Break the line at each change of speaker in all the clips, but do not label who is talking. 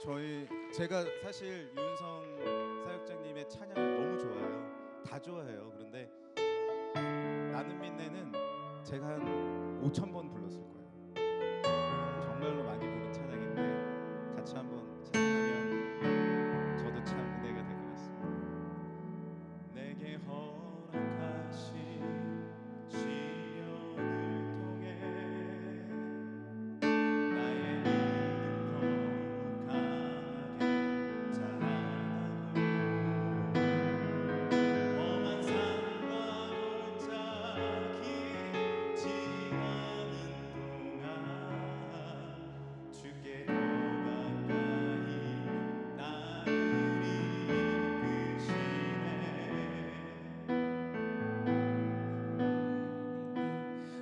저희 제가 사실 윤성 사역자님의 찬양을 너무 좋아해요. 다 좋아해요. 그런데 나는 민네는 제가 한 5천 번 불렀을 거예요.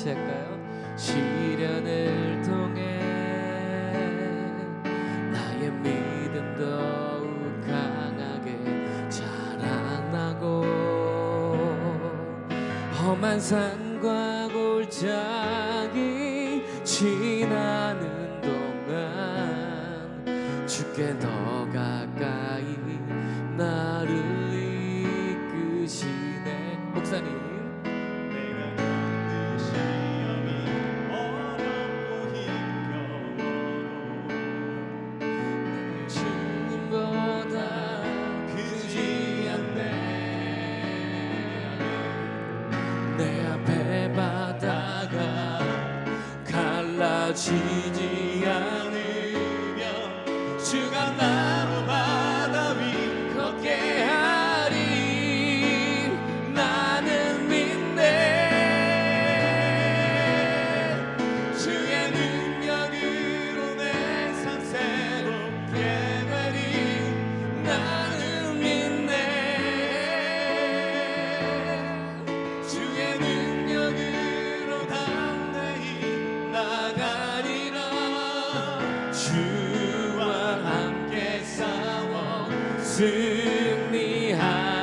같이 할까요? 시련을 통해 나의 믿음 더욱 강하게 자라나고 험한 산과 골짜기 지나는 동안 주께 더 가까이 지지 않으 승리하리라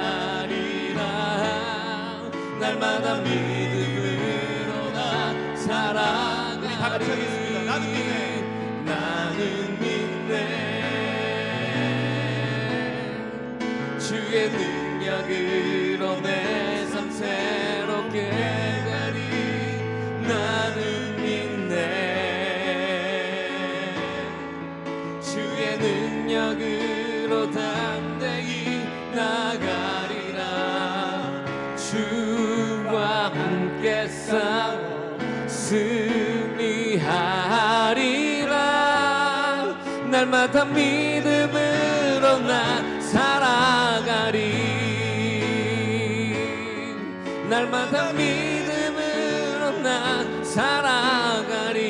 날마다 믿음으로 나 살아가리
다 같이 하겠습니다. 나는 믿네.
나는 믿네 주의 능력으로 내 삶 새 주와 함께 싸워 승리하리라. 날마다 믿음으로 나 살아가리. 날마다 믿음으로 나 살아가리.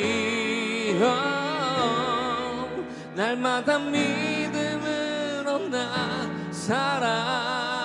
어, 날마다 믿음으로 나 살아